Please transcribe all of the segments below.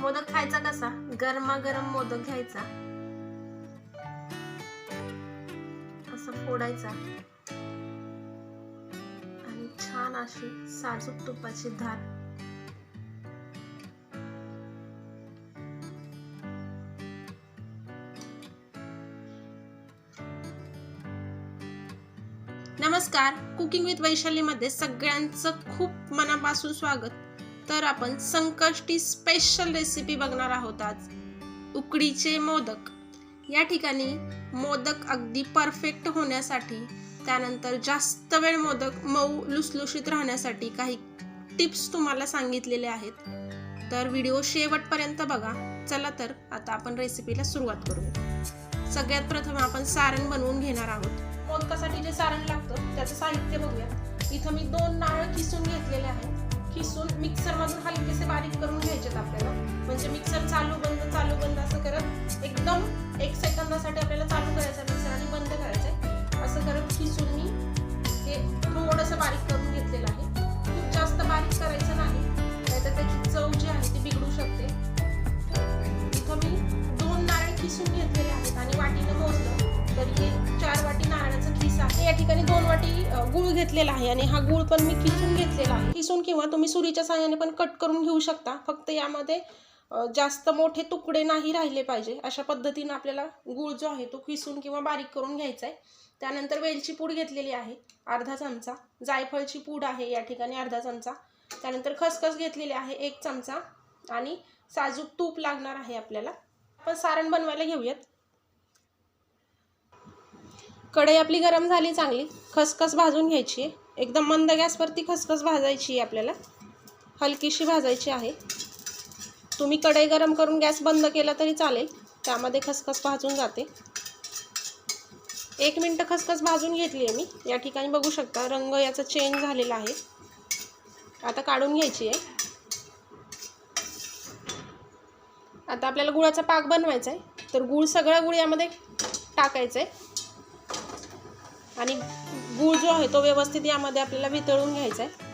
मोदक खायचा कसा? गरमागरम मोदक घ्यायचा. असं फोडायचा. आणि छान अशी साजूक तुपाची धार. नमस्कार. कुकिंग विथ वैशालीमध्ये सगळ्यांचं खूप मनापासून स्वागत. तर आपण संकष्टी स्पेशल रेसिपी बघणार आहोत आज. उकडीचे मोदक. या ठिकाणी मोदक अगदी परफेक्ट होण्यासाठी त्यानंतर जास्त वेळ मोदक मऊ लुसलुशीत राहण्यासाठी काही टिप्स तुम्हाला सांगितलेले आहेत. तर व्हिडिओ शेवटपर्यंत बघा. चला तर आता आपण रेसिपीला सुरुवात करूया सगळ्यात प्रथम आपण सारण बनवून घेणार आहोत. मोदकासाठी जे सारण लागतं त्याचं साहित्य बघूया. इथं मी दोन नारळ किसून घेतलेले आहेत. किसून मिक्सरमधून हलकेसे बारीक करून घ्यायचेत आपल्याला? म्हणजे मिक्सर चालू बंद चालू बंद असं करत एकदम एक सेकंदासाठी आपल्याला घेतलेला आहे आणि हा गूळ पण मी किसून घेतलेला आहे. किसून किंवा तुम्ही सुरीच्या साहाय्याने पण कट करून घेऊ शकता. फक्त यामध्ये जास्त मोठे तुकडे नाही राहिले पाहिजे. अशा पद्धतीनं आपल्याला गूळ जो आहे तो किसून किंवा बारीक करून घ्यायचा आहे त्यानंतर वेलची पूड घेतलेली आहे. अर्धा चमचा. जायफळची पूड आहे या ठिकाणी अर्धा चमचा. त्यानंतर खसखस घेतलेली आहे एक चमचा. आणि साजूक तूप लागणार आहे आपल्याला. आपण सारण बनवायला घेऊयात. कढई आपली गरम झाली चांगली खसखस भाजून घ्यायची आहे. एकदम मंद गॅसवरती खसखस भाजायची आहे आपल्याला. हलकीशी भाजायची आहे. तुम्ही कढई गरम करून गॅस बंद केला तरी चालेल त्यामध्ये खसखस भाजून जाते. एक मिनटं खसखस भाजून घेतली आहे मी. या ठिकाणी बघू शकता रंग याचा चेंज झालेला आहे. आता काढून घ्यायची आहे. आता आपल्याला गुळाचा पाक बनवायचा आहे. तर गूळ सगळा गुळ यामध्ये टाकायचं आहे. आणि गूळ जो आहे तो व्यवस्थित यामध्ये आपल्याला वितळून घ्यायचा आहे.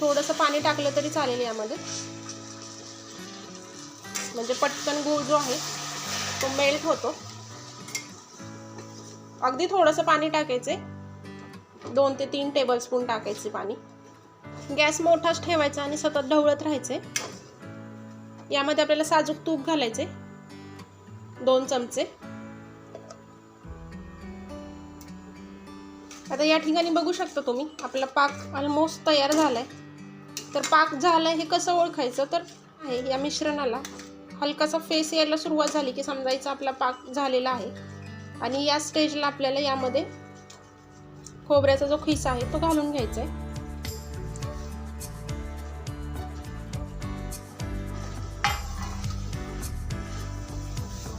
थोडंसं पाणी टाकलं तरी चालेल यामध्ये. म्हणजे पटकन गूळ जो आहे तो मेल्ट होतो. अगदी थोडंसं पाणी टाकायचे दोन ते तीन टेबलस्पून टाकायचे पाणी. गॅस मोठाच ठेवायचा आणि सतत ढवळत राहायचे यामध्ये आपल्याला साजूक तूप घालायचे दोन चमचे. आता या ठिकाणी बघू शकता तुम्ही आपला पाक ऑलमोस्ट तयार झालाय. तर पाक झाला हे कसं ओळखायचं? तर आहे या मिश्रणाला. हलकासा फेस यायला सुरुवात झाली की समजायचं आपला पाक झालेला आहे. आणि या स्टेजला आपल्याला यामध्ये खोबऱ्याचा जो खिसा आहे तो घालून घ्यायचा आहे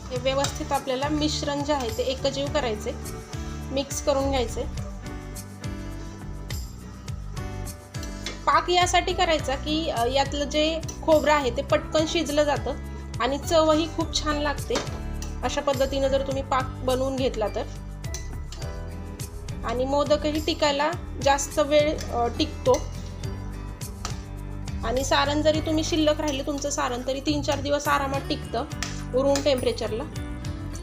हे व्यवस्थित आपल्याला मिश्रण जे आहे ते एकजीव करायचे मिक्स करून घ्यायचे पाक यासाठी करायचा की यातलं जे खोबरं आहे ते पटकन शिजलं जातं आणि चवही खूप छान लागते. अशा पद्धतीनं जर तुम्ही पाक बनवून घेतला तर. आणि मोदकही टिकायला जास्त वेळ टिकतो. आणि सारण जरी तुम्ही शिल्लक राहिले तुमचं सारण तरी तीन चार दिवस आरामात टिकतं रूम टेम्परेचरला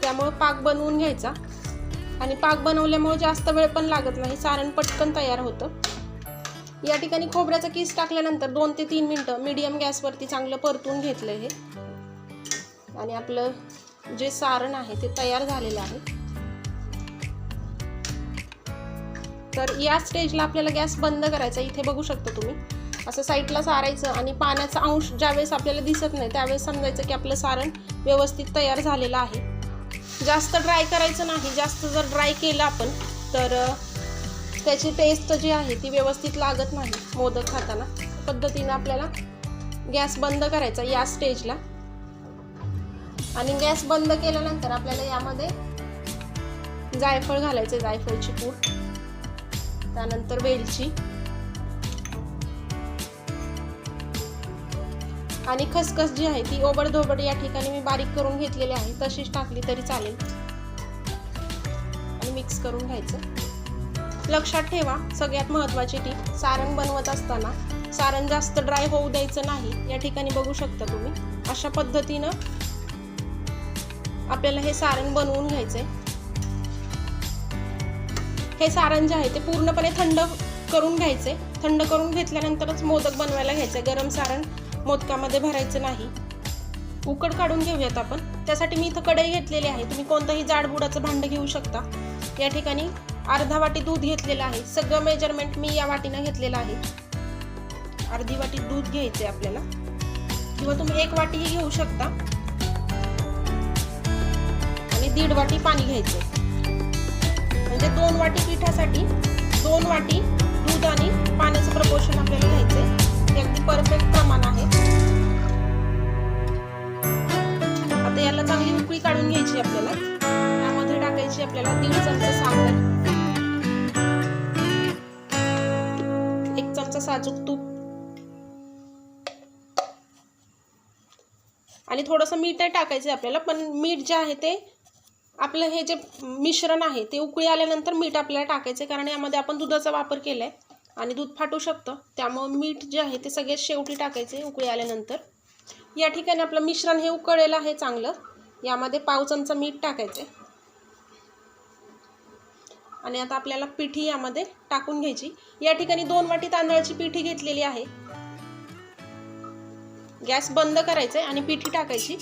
त्यामुळे पाक बनवून घ्यायचा. आणि पाक बनवल्यामुळे जास्त वेळ पण लागत नाही. सारण पटकन तयार होतं. या ठिकाणी खोबऱ्याचा किस टाकल्यानंतर दोन ते तीन मिनटं मीडियम गॅसवरती चांगलं परतून घेतलं हे. आणि आपलं जे सारण आहे ते तयार झालेलं आहे. तर या स्टेजला आपल्याला गॅस बंद करायचा इथे बघू शकता तुम्ही. असं साईडला सारायचं आणि पाण्याचा अंश ज्यावेळेस आपल्याला दिसत नाही त्यावेळेस समजायचं की आपलं सारण व्यवस्थित तयार झालेलं आहे. जास्त ड्राय करायचं नाही. जास्त जर ड्राय केलं आपण तर त्याची टेस्ट जी आहे ती व्यवस्थित लागत नाही मोदक खाताना. पद्धतीनं आपल्याला गॅस बंद करायचा या स्टेजला आणि गॅस बंद केल्यानंतर आपल्याला यामध्ये जायफळ घालायचे जायफळची पूड. त्यानंतर वेलची. आणि खसखस जी आहे ती ओबडधोबड या ठिकाणी मी बारीक करून घेतलेली आहे. तशीच टाकली तरी चालेल. आणि मिक्स करून घ्यायचं. लक्षात ठेवा सगळ्यात महत्त्वाची टीप सारण बनवत असताना सारण जास्त ड्राय होऊ द्यायचं नाही या ठिकाणी बघू शकता तुम्ही. अशा पद्धतीनं आपल्याला हे सारण बनवून घ्यायचंय. हे सारण जे आहे ते पूर्णपणे थंड करून घ्यायचे थंड करून घेतल्यानंतरच मोदक बनवायला घ्यायचे गरम सारण मोदकामध्ये भरायचं नाही. उकड काढून घेऊयात आपण. त्यासाठी मी इथं कढई घेतलेली आहे. तुम्ही कोणतंही जाडबुडाचं भांडं घेऊ शकता. या ठिकाणी अर्धा वाटी दूध घेतलेलं आहे. सगळं मेजरमेंट मी या वाटीनं घेतलेलं आहे. अर्धी वाटी दूध घ्यायचे आपल्याला. किंवा तुम्ही एक वाटीही घेऊ शकता. आणि दीड वाटी पाणी घ्यायचे म्हणजे दोन वाटी पिठासाठी दोन वाटी दूध आणि पाण्याचं प्रपोर्शन आपल्याला घ्यायचंय. अगदी परफेक्ट प्रमाण आहे. आता याला चांगली उकळी काढून घ्यायची आपल्याला. त्यामध्ये टाकायची आपल्याला दीड चमचा साखर. साजूक तूप आणि थोडंसं मीठ नाही टाकायचं आहे आपल्याला पण मीठ जे आहे ते आपलं हे जे मिश्रण आहे ते उकळी आल्यानंतर मीठ आपल्याला टाकायचं कारण यामध्ये आपण दुधाचा वापर केला आहे आणि दूध फाटू शकतं. त्यामुळं मीठ जे आहे ते सगळ्यात शेवटी टाकायचे उकळी आल्यानंतर. या ठिकाणी आपलं मिश्रण हे उकळलेलं आहे चांगलं. यामध्ये पाव चमचा मीठ टाकायचे आणि आता आपल्याला पिठी यामध्ये टाकून घ्यायची. या ठिकाणी दोन वाटी तांदळाची पिठी घेतलेली आहे. गॅस बंद करायचा आणि पिठी टाकायची.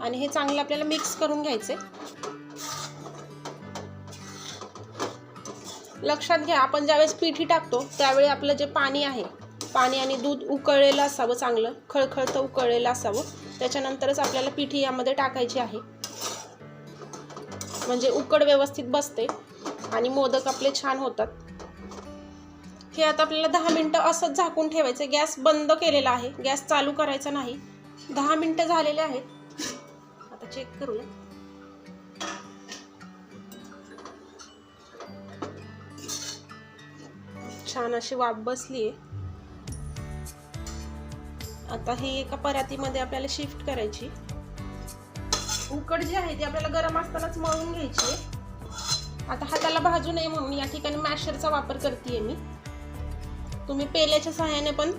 आणि हे चांगलं आपल्याला मिक्स करून घ्यायचे लक्षात घ्या आपण ज्यावेळेस पिठी टाकतो त्यावेळी आपलं जे पाणी आहे पाणी आणि दूध उकळलेलं असावं चांगलं खळखळतं उकळलेलं असावं त्याच्यानंतरच आपल्याला पिठी यामध्ये टाकायची आहे. म्हणजे उकड व्यवस्थित बसते आणि मोदक आपले छान होतात. हे आता आपल्याला दहा मिनटं असंच झाकून ठेवायचं गॅस बंद केलेला आहे. गॅस चालू करायचा नाही. दहा मिनटं झालेले आहेत. आता चेक करूया छान अशी वाफ बसली आहे आता ही एका परातीमध्ये आपल्याला शिफ्ट करायची. उकड जी आहे ती आपल्याला गरम असतानाच मळून घ्यायची आहे. आता हाताला भाजू नये म्हणून या ठिकाणी मॅशरचा वापर करते मी. तुम्ही पेल्याच्या सहाय्याने पण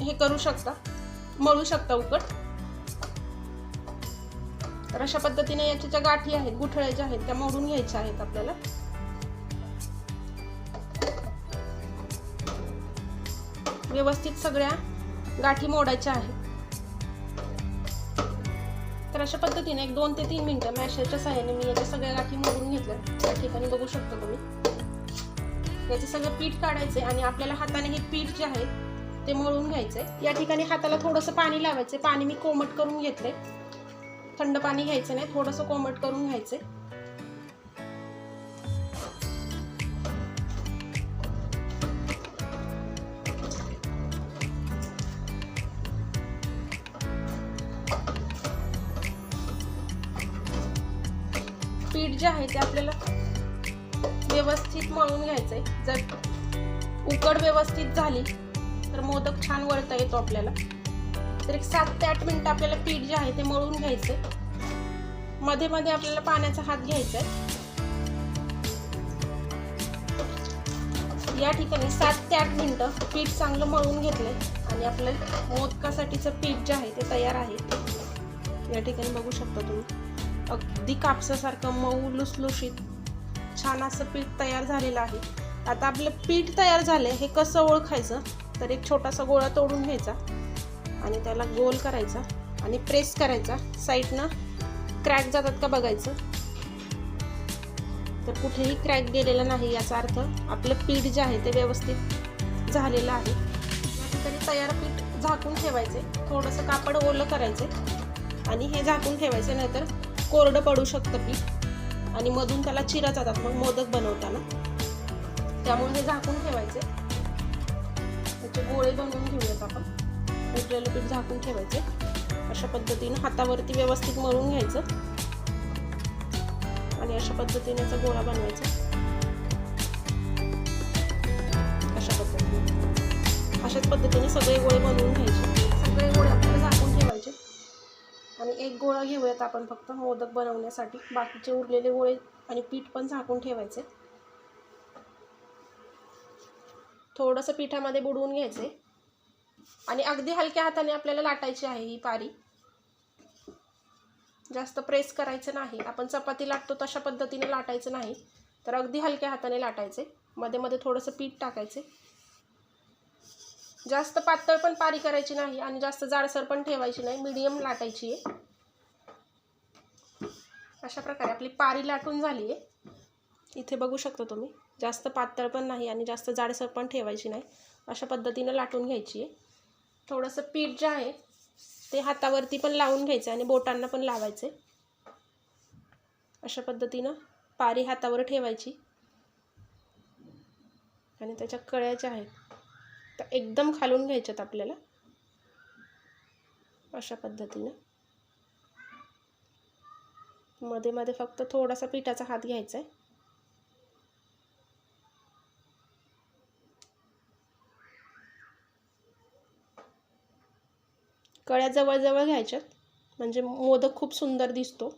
हे करू शकता. मळू शकता उकड. तर अशा पद्धतीने याच्या ज्या गाठी आहेत गुठळ्याच्या आहेत त्या मोडून घ्यायच्या आहेत आपल्याला. व्यवस्थित सगळ्या गाठी मोडायच्या आहेत. तर अशा पद्धतीने एक दोन ते तीन मिनटं मॅशरच्या सहाय्याने मी याच्या सगळ्या गाठी मोडून घेतल्या. त्या ठिकाणी बघू शकता तुम्ही. याचे सगळं पीठ काढायचे आणि आपल्याला हाताने हे पीठ जे आहे ते मळून घ्यायचे या ठिकाणी हाताला थोडंसं पाणी लावायचं पाणी मी कोमट करून घेतले थंड पाणी घ्यायचं नाही. थोडंसं कोमट करून घ्यायचं जे आहे ते आपल्याला व्यवस्थित मळून घ्यायचंय. जर उकड व्यवस्थित झाली तर मोदक छान वळता येतो आपल्याला. तर एक सात ते आठ मिनिटं आपल्याला पीठ जे आहे ते मळून घ्यायचंय. मध्ये मध्ये आपल्याला पाण्याचा हात घ्यायचा आहे या ठिकाणी सात ते आठ मिनिटं पीठ चांगलं मळून घेतलंय आणि आपलं मोदकासाठीचं पीठ जे आहे ते तयार आहे. या ठिकाणी बघू शकता तुम्ही. अगदी कापसासारखं मऊ लुसलुशीत छान असं पीठ तयार झालेलं आहे. आता आपलं पीठ तयार झालं हे कसं ओळखायचं? तर एक छोटासा गोळा तोडून घ्यायचा आणि त्याला गोल करायचा आणि प्रेस करायचा. साईडनं क्रॅक जातात का बघायचं? तर कुठेही क्रॅक गेलेला नाही याचा अर्थ आपलं पीठ जे आहे ते व्यवस्थित झालेलं आहे. तरी ठिकाणी तयार पीठ झाकून ठेवायचे. थोडंसं कापड ओलं करायचे आणि हे झाकून ठेवायचे नाहीतर कोरडं पडू शकतं पीठ. आणि मधून त्याला चिरा जातात मग मोदक बनवताना. त्यामुळे हे झाकून ठेवायचे. त्याचे गोळे बनवून घेऊयात आपण. उरलेलं पीठ झाकून ठेवायचे. अशा पद्धतीनं हातावरती व्यवस्थित मळून घ्यायचं. आणि अशा पद्धतीने याचा गोळा बनवायचा. अशा पद्धतीने. अशाच पद्धतीने सगळे गोळे बनवून गोळा घेऊयात आपण फक्त मोदक बनवण्यासाठी. बाकीचे उरलेले गोळे आणि पीठ पण झाकून ठेवायचे. थोडंसं पिठामध्ये बुडवून घ्यायचे. आणि अगदी हलक्या हाताने आपल्याला लाटायची आहे ही पारी. जास्त प्रेस करायचं नाही. आपण चपाती लाटतो तशा पद्धतीने लाटायचं नाही. तर अगदी हलक्या हाताने लाटायचे. मध्ये मध्ये थोडंसं पीठ टाकायचे. जास्त पातळ पण पारी करायची नाही आणि जास्त जाडसर पण ठेवायची नाही. मीडियम लाटायची आहे. अशा प्रकारे आपली पारी लाटून झाली आहे. इथे बघू शकता तुम्ही जास्त पातळ पण नाही आणि जास्त जाडसर पण ठेवायची नाही. अशा पद्धतीनं लाटून घ्यायची आहे. थोडंसं पीठ जे आहे ते हातावरती पण लावून घ्यायचं आणि बोटांना पण लावायचे. अशा पद्धतीनं पारी हातावर ठेवायची. आणि त्याच्या कळ्या ज्या आहेत त्या एकदम खालून घ्यायच्यात आपल्याला. अशा पद्धतीनं. मध्ये मध्ये फक्त थोडासा पिठाचा हात घ्यायचा आहे कळ्या जवळजवळ घ्यायच्यात. म्हणजे मोदक खूप सुंदर दिसतो.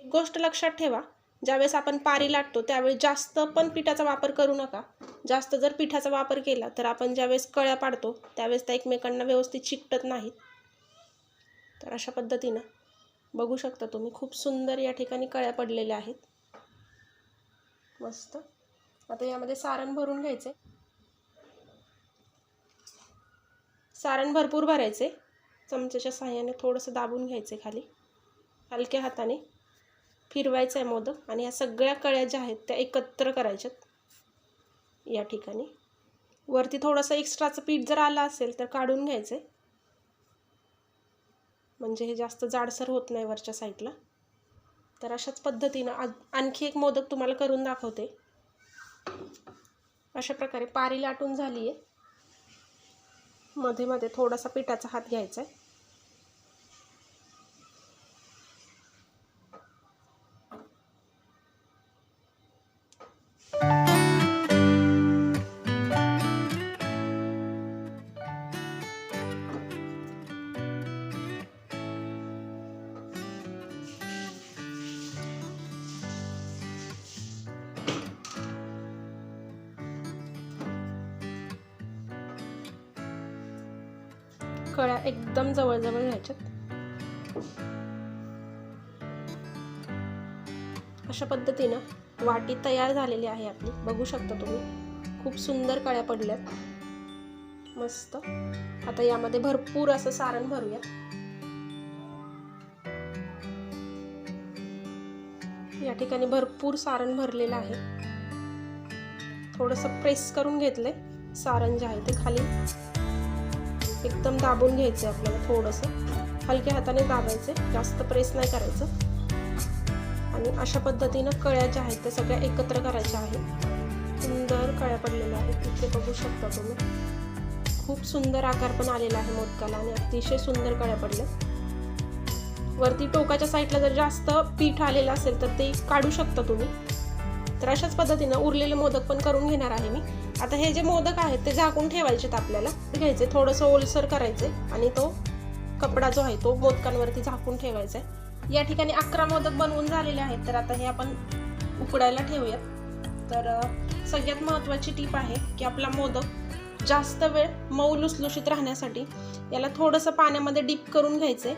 एक गोष्ट लक्षात ठेवा ज्यावेळेस आपण पारी लाटतो त्यावेळेस जास्त पण पिठाचा वापर करू नका. जास्त जर पिठाचा वापर केला तर आपण ज्यावेळेस कळ्या पाडतो त्यावेळेस त्या एकमेकांना व्यवस्थित चिकटत नाहीत. तर अशा पद्धतीनं बघू शकता तुम्ही खूप सुंदर या ठिकाणी कळ्या पडलेल्या आहेत. मस्त. आता यामध्ये सारण भरून घ्यायचे सारण भरपूर भरायचे चमच्याच्या साह्याने थोडंसं दाबून घ्यायचे खाली. हलक्या हाताने फिरवायचं आहे मोदक आणि या सगळ्या कळ्या ज्या आहेत त्या एकत्र करायच्यात या ठिकाणी. वरती थोडंसं एक्स्ट्राचं पीठ जर आलं असेल तर काढून घ्यायचं आहे म्हणजे हे जास्त जाडसर होत नाही वरच्या साईडला. तर अशाच पद्धतीनं आणखी एक मोदक तुम्हाला करून दाखवते. अशा प्रकारे पारी लाटून झाली आहे मध्ये मध्ये थोडासा पिठाचा हात घ्यायचा आहे कळ्या एकदम जवळजवळ घ्यायच्यात अशा पद्धतीनं वाटी तयार झालेली आहे आपली. बघू शकता तुम्ही. खूप सुंदर कळ्या पडल्यात. मस्त. आता यामध्ये भरपूर असं सारण भरूया. या ठिकाणी भरपूर सारण भरलेलं आहे. थोडंसं प्रेस करून घेतलंय सारण जे आहे ते खाली. एकदम दाबून घ्यायचे आपल्याला थोडंसं. हलक्या हाताने दाबायचं जास्त प्रेस नाही करायचं. आणि अशा पद्धतीनं कळ्या ज्या आहेत त्या सगळ्या एकत्र करायच्या आहेत. सुंदर कळ्या पडलेल्या आहेत. इथे बघू शकता तुम्ही. खूप सुंदर आकार पण आलेला आहे मोदकाला आणि अतिशय सुंदर कळ्या पडल्या. वरती टोकाच्या साईडला जर जास्त पीठ आलेलं असेल तर ते काढू शकता तुम्ही. तर अशाच पद्धतीनं उरलेले मोदक पण करून घेणार आहे मी. आता हे जे मोदक आहेत ते झाकून ठेवायचेत आपल्याला. घ्यायचे थोडंसं ओलसर करायचे आणि तो कपडा जो आहे तो मोदकांवरती झाकून ठेवायचा आहे. या ठिकाणी अकरा मोदक बनवून झालेले आहेत तर आता हे आपण उकडायला ठेवूयात. तर सगळ्यात महत्त्वाची टीप आहे की आपला मोदक जास्त वेळ मऊ लुसलुशीत राहण्यासाठी याला थोडंसं पाण्यामध्ये डीप करून घ्यायचे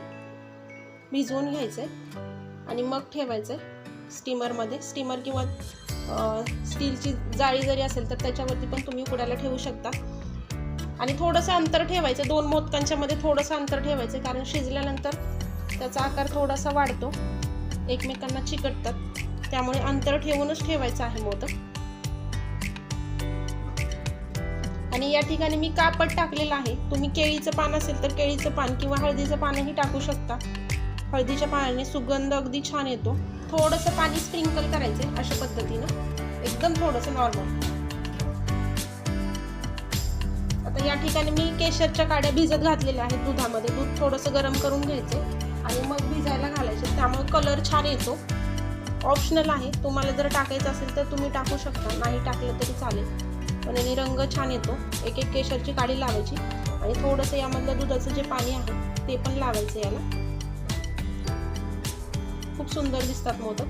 भिजवून घ्यायचे आणि मग ठेवायचे स्टीमरमध्ये. स्टीमर किंवा स्टीलची जाळी जरी असेल तर त्याच्यावरती पण तुम्ही उकडायला ठेवू शकता. आणि थोडंसं अंतर ठेवायचं. दोन मोदकांच्या मध्ये थोडंसं अंतर ठेवायचं कारण शिजल्यानंतर त्याचा आकार थोडासा वाढतो. एकमेकांना चिकटतात. त्यामुळे अंतर ठेवूनच ठेवायचं आहे मोदक. आणि या ठिकाणी मी कापड टाकलेलं आहे. तुम्ही केळीचं पान असेल तर केळीचं पान किंवा हळदीचं पानही टाकू शकता. हळदीच्या पानाने सुगंध अगदी छान येतो. थोडंसं पाणी स्प्रिंकल करायचे अशा पद्धतीनं. एकदम थोडंसं नॉर्मल आता या ठिकाणी मी केशरच्या काड्या भिजत घातलेल्या आहेत दुधामध्ये. दूध थोडंसं गरम करून घ्यायचे आणि मग भिजायला घालायचे. त्यामुळे कलर छान येतो. ऑप्शनल आहे. तुम्हाला जर टाकायचं असेल तर तुम्ही टाकू शकता. नाही टाकलं तरी चालेल. पण याने रंग छान येतो. एक एक केशरची काडी लावायची. आणि थोडंसं यामधलं दुधाचं जे पाणी आहे ते पण लावायचं याला. खूप सुंदर दिसतात मोदक.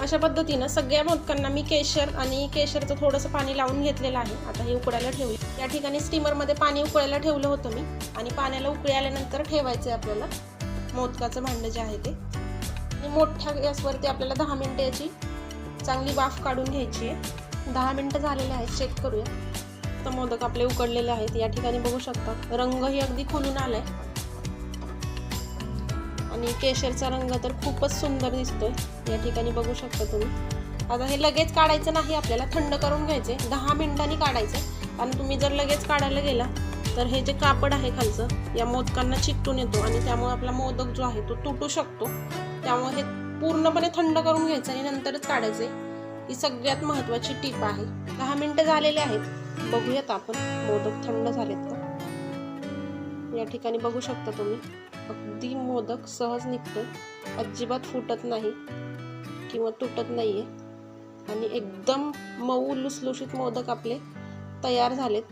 अशा पद्धतीनं सगळ्या मोदकांना मी केशर आणि केशरचं थोडंसं पाणी लावून घेतलेलं आहे. आता हे उकडायला ठेवूया. या ठिकाणी स्टीमरमध्ये पाणी उकळायला ठेवलं होतं मी. आणि पाण्याला उकळी आल्यानंतर ठेवायचं आहे आपल्याला. मोदकाचं भांडं जे आहे ते. आणि मोठ्या गॅसवरती आपल्याला दहा मिनटं याची चांगली वाफ काढून घ्यायची आहे. दहा मिनटं झालेले आहेत. चेक करूया. तर मोदक आपले उकडलेले आहेत. या ठिकाणी बघू शकता. रंगही अगदी खुलून आलाय. आणि केशरचा रंग तर खूपच सुंदर दिसतोय. या ठिकाणी बघू शकता तुम्ही. आता हे लगेच काढायचं नाही आपल्याला थंड करून घ्यायचे दहा मिनिटांनी काढायचं आणि तुम्ही जर लगेच काढायला गेला तर हे जे कापड आहे खालचं या मोदकांना चिकटून येतो आणि त्यामुळे आपला मोदक जो आहे तो तुटू शकतो. त्यामुळे हे पूर्णपणे थंड करून घ्यायचं आणि नंतरच काढायचे ही सगळ्यात महत्त्वाची टीप आहे. दहा मिनिटं झालेले आहेत. बघूयात आपण मोदक थंड झालेत का? या ठिकाणी बघू शकता तुम्ही. अगदी मोदक सहज निघतो. अजिबात फुटत नाही किंवा तुटत नाही आहे आणि एकदम मऊ लुसलुशीत मोदक आपले तयार झालेत.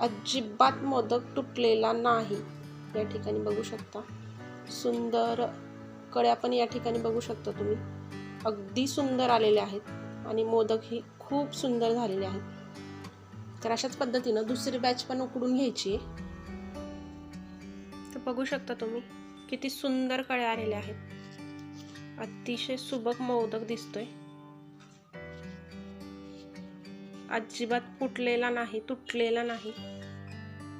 अजिबात मोदक तुटलेला नाही. या ठिकाणी बघू शकता. सुंदर कड्या पण या ठिकाणी बघू शकता तुम्ही. अगदी सुंदर आलेले आहेत आणि मोदक ही खूप सुंदर झालेले आहेत. तर अशाच पद्धतीनं दुसरी बॅच पण उकडून घ्यायची आहे. बघू शकता तुम्ही. किती सुंदर कळ्या आलेल्या आहेत. अतिशय सुबक मोदक दिसतोय. अजिबात फुटलेला नाही तुटलेला नाही.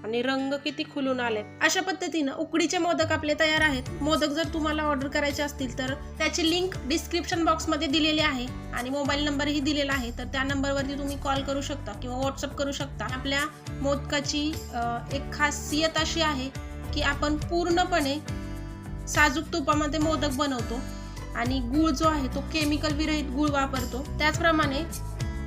आणि रंग किती खुलून आले अशा पद्धतीनं उकडीचे मोदक आपले तयार आहेत. मोदक जर तुम्हाला ऑर्डर करायचे असतील तर त्याची लिंक डिस्क्रिप्शन बॉक्समध्ये दिलेली आहे. आणि मोबाईल नंबरही दिलेला आहे. तर त्या नंबरवरती तुम्ही कॉल करू शकता किंवा व्हॉट्सअप करू शकता. आपल्या मोदकाची एक खासियत अशी आहे की आपण पूर्णपणे साजूक तुपामध्ये मोदक बनवतो आणि गूळ जो आहे तो केमिकल विरहित गूळ वापरतो. त्याचप्रमाणे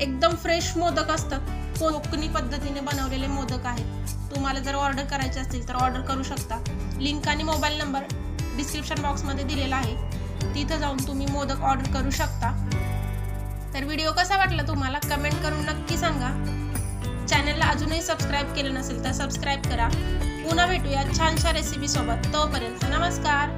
एकदम फ्रेश मोदक असतात. कोकणी पद्धतीने बनवलेले मोदक आहेत. तुम्हाला जर ऑर्डर करायचे असतील तर ऑर्डर करू शकता. लिंक आणि मोबाईल नंबर डिस्क्रिप्शन बॉक्समध्ये दिलेला आहे. तिथं जाऊन तुम्ही मोदक ऑर्डर करू शकता. तर व्हिडिओ कसा वाटला तुम्हाला? कमेंट करून नक्की सांगा. चॅनलला अजूनही सबस्क्राईब केलं नसेल तर सबस्क्राईब करा. पुन्हा भेटूया छानशा रेसिपी सोबत. तोपर्यंत नमस्कार.